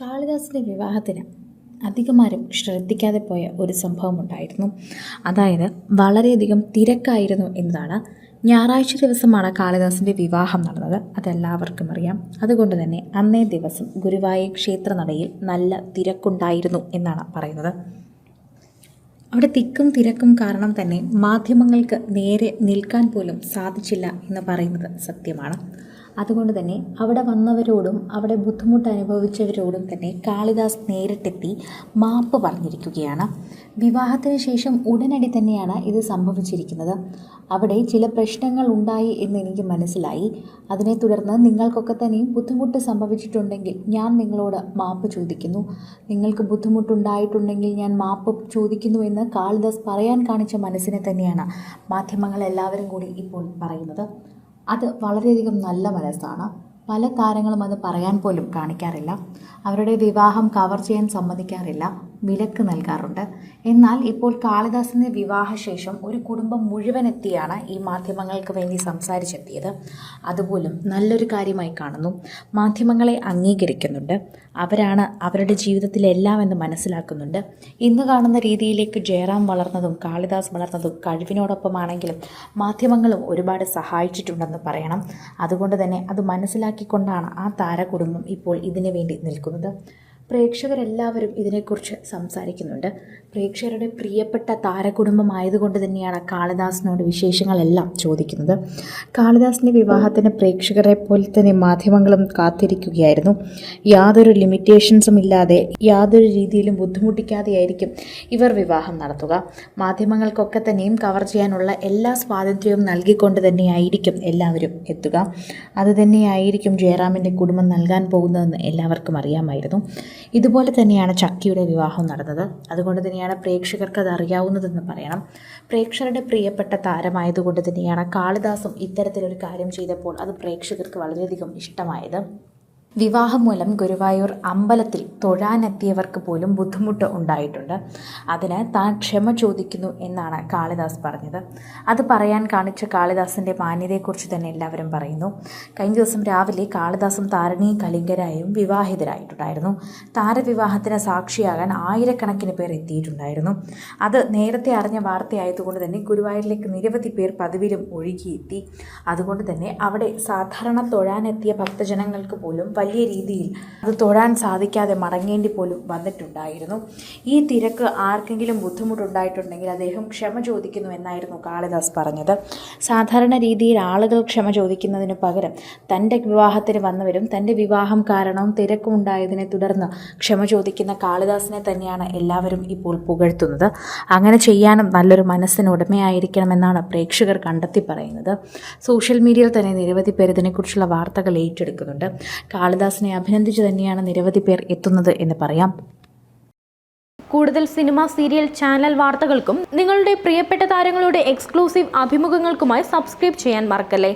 കാളിദാസിന്റെ വിവാഹത്തിന് അധികമാരും ശ്രദ്ധിക്കാതെ പോയ ഒരു സംഭവം ഉണ്ടായിരുന്നു. അതായത് വളരെയധികം തിരക്കായിരുന്നു എന്നതാണ്. ഞായറാഴ്ച ദിവസമാണ് കാളിദാസിന്റെ വിവാഹം നടന്നത്. അതെല്ലാവർക്കും അറിയാം. അതുകൊണ്ട് തന്നെ അന്നേ ദിവസം ഗുരുവായൂർ ക്ഷേത്രനടയിൽ നല്ല തിരക്കുണ്ടായിരുന്നു എന്നാണ് പറയുന്നത്. അവിടെ തിക്കും തിരക്കും കാരണം തന്നെ മാധ്യമങ്ങൾക്ക് നേരെ നിൽക്കാൻ പോലും സാധിച്ചില്ല എന്ന് പറയുന്നത് സത്യമാണ്. അതുകൊണ്ട് തന്നെ അവിടെ വന്നവരോടും അവിടെ ബുദ്ധിമുട്ട് അനുഭവിച്ചവരോടും തന്നെ കാളിദാസ് നേരിട്ടെത്തി മാപ്പ് പറഞ്ഞിരിക്കുകയാണ്. വിവാഹത്തിന് ശേഷം ഉടനടി തന്നെയാണ് ഇത് സംഭവിച്ചിരിക്കുന്നത്. അവിടെ ചില പ്രശ്നങ്ങൾ ഉണ്ടായി എന്ന് എനിക്ക് മനസ്സിലായി. അതിനെ തുടർന്ന് നിങ്ങൾക്കൊക്കെ തന്നെയും ബുദ്ധിമുട്ട് സംഭവിച്ചിട്ടുണ്ടെങ്കിൽ ഞാൻ നിങ്ങളോട് മാപ്പ് ചോദിക്കുന്നു. നിങ്ങൾക്ക് ബുദ്ധിമുട്ടുണ്ടായിട്ടുണ്ടെങ്കിൽ ഞാൻ മാപ്പ് ചോദിക്കുന്നു എന്ന് കാളിദാസ് പറയാൻ കാണിച്ച മനസ്സിനെ തന്നെയാണ് മാധ്യമങ്ങൾ എല്ലാവരും കൂടി ഇപ്പോൾ പറയുന്നത്. അത് വളരെയധികം നല്ല മനസ്സാണ്. പല താരങ്ങളും അത് പറയാൻ പോലും കാണിക്കാറില്ല. അവരുടെ വിവാഹം കവർ ചെയ്യാൻ സമ്മതിക്കാറില്ല. വിലക്ക് നൽകാറുണ്ട്. എന്നാൽ ഇപ്പോൾ കാളിദാസിന്റെ വിവാഹശേഷം ഒരു കുടുംബം മുഴുവൻ എത്തിയാണ് ഈ മാധ്യമങ്ങൾക്ക് വേണ്ടി സംസാരിച്ചെത്തിയത്. അതുപോലും നല്ലൊരു കാര്യമായി കാണുന്നു. മാധ്യമങ്ങളെ അംഗീകരിക്കുന്നുണ്ട്. അവരാണ് അവരുടെ ജീവിതത്തിലെല്ലാം എന്ന് മനസ്സിലാക്കുന്നുണ്ട്. ഇന്ന് കാണുന്ന രീതിയിലേക്ക് ജയറാം വളർന്നതും കാളിദാസ് വളർന്നതും കഴിവിനോടൊപ്പമാണെങ്കിലും മാധ്യമങ്ങളും ഒരുപാട് സഹായിച്ചിട്ടുണ്ടെന്ന് പറയണം. അതുകൊണ്ട് തന്നെ അത് മനസ്സിലാക്കിക്കൊണ്ടാണ് ആ താരകുടുംബം ഇപ്പോൾ ഇതിനു വേണ്ടി നിൽക്കുന്നത്. പ്രേക്ഷകരെല്ലാവരും ഇതിനെക്കുറിച്ച് സംസാരിക്കുന്നുണ്ട്. പ്രേക്ഷകരുടെ പ്രിയപ്പെട്ട താരകുടുംബമായതുകൊണ്ട് തന്നെയാണ് കാളിദാസിനോട് വിശേഷങ്ങളെല്ലാം ചോദിക്കുന്നത്. കാളിദാസിന്റെ വിവാഹത്തിന് പ്രേക്ഷകരെ പോലെ തന്നെ മാധ്യമങ്ങളും കാത്തിരിക്കുകയായിരുന്നു. യാതൊരു ലിമിറ്റേഷൻസും ഇല്ലാതെ യാതൊരു രീതിയിലും ബുദ്ധിമുട്ടിക്കാതെയായിരിക്കും ഇവർ വിവാഹം നടത്തുക. മാധ്യമങ്ങൾക്കൊക്കെ തന്നെയും കവർ ചെയ്യാനുള്ള എല്ലാ സ്വാതന്ത്ര്യവും നൽകിക്കൊണ്ട് തന്നെയായിരിക്കും എല്ലാവരും എത്തുക. അതുതന്നെയായിരിക്കും ജയറാമിന്റെ കുടുംബം നൽകാൻ പോകുന്നതെന്ന് എല്ലാവർക്കും അറിയാമായിരുന്നു. ഇതുപോലെ തന്നെയാണ് ചക്കിയുടെ വിവാഹം നടന്നത്. അതുകൊണ്ട് തന്നെയാണ് പ്രേക്ഷകർക്ക് അത് അറിയാവുന്നതെന്ന് പറയണം. പ്രേക്ഷകരുടെ പ്രിയപ്പെട്ട താരമായതുകൊണ്ട് തന്നെയാണ് കാളിദാസും ഇത്തരത്തിലൊരു കാര്യം ചെയ്തപ്പോൾ അത് പ്രേക്ഷകർക്ക് വളരെയധികം ഇഷ്ടമായത്. വിവാഹം മൂലം ഗുരുവായൂർ അമ്പലത്തിൽ തൊഴാനെത്തിയവർക്ക് പോലും ബുദ്ധിമുട്ട് ഉണ്ടായിട്ടുണ്ട്. അതിന് താൻ ക്ഷമ ചോദിക്കുന്നു എന്നാണ് കാളിദാസ് പറഞ്ഞത്. അത് പറയാൻ കാണിച്ച കാളിദാസിന്റെ മാന്യതയെക്കുറിച്ച് തന്നെ എല്ലാവരും പറയുന്നു. കഴിഞ്ഞ ദിവസം രാവിലെ കാളിദാസും താരണി കലിംഗരായും വിവാഹിതരായിട്ടുണ്ടായിരുന്നു. താരവിവാഹത്തിന് സാക്ഷിയാകാൻ ആയിരക്കണക്കിന് പേർ എത്തിയിട്ടുണ്ടായിരുന്നു. അത് നേരത്തെ അറിഞ്ഞ വാർത്തയായതുകൊണ്ട് തന്നെ ഗുരുവായൂരിലേക്ക് നിരവധി പേർ പതിവിലും ഒഴുകിയെത്തി. അതുകൊണ്ട് തന്നെ അവിടെ സാധാരണ തൊഴാനെത്തിയ ഭക്തജനങ്ങൾക്ക് പോലും വലിയ രീതിയിൽ അത് തൊഴാൻ സാധിക്കാതെ മടങ്ങേണ്ടി പോലും വന്നിട്ടുണ്ടായിരുന്നു. ഈ തിരക്ക് ആർക്കെങ്കിലും ബുദ്ധിമുട്ടുണ്ടായിട്ടുണ്ടെങ്കിൽ അദ്ദേഹം ക്ഷമ ചോദിക്കുന്നു എന്നായിരുന്നു കാളിദാസ് പറഞ്ഞത്. സാധാരണ രീതിയിൽ ആളുകൾ ക്ഷമ ചോദിക്കുന്നതിന് പകരം തന്റെ വിവാഹത്തിന് വന്നവരും തന്റെ വിവാഹം കാരണവും തിരക്കുമുണ്ടായതിനെ തുടർന്ന് ക്ഷമ ചോദിക്കുന്ന കാളിദാസിനെ തന്നെയാണ് എല്ലാവരും ഇപ്പോൾ പുകഴ്ത്തുന്നത്. അങ്ങനെ ചെയ്യാനും നല്ലൊരു മനസ്സിന് ഉടമയായിരിക്കണമെന്നാണ് പ്രേക്ഷകർ കണ്ടെത്തി പറയുന്നത്. സോഷ്യൽ മീഡിയയിൽ തന്നെ നിരവധി പേർ ഇതിനെക്കുറിച്ചുള്ള വാർത്തകൾ ഏറ്റെടുക്കുന്നുണ്ട്. കാളിദാസിനെ അഭിനന്ദിച്ചു തന്നെയാണ് നിരവധി പേർ എത്തുന്നത് എന്ന് പറയാം. കൂടുതൽ സിനിമ സീരിയൽ ചാനൽ വാർത്തകൾക്കും നിങ്ങളുടെ പ്രിയപ്പെട്ട താരങ്ങളുടെ എക്സ്ക്ലൂസീവ് അഭിമുഖങ്ങൾക്കുമായി സബ്സ്ക്രൈബ് ചെയ്യാൻ മറക്കല്ലേ?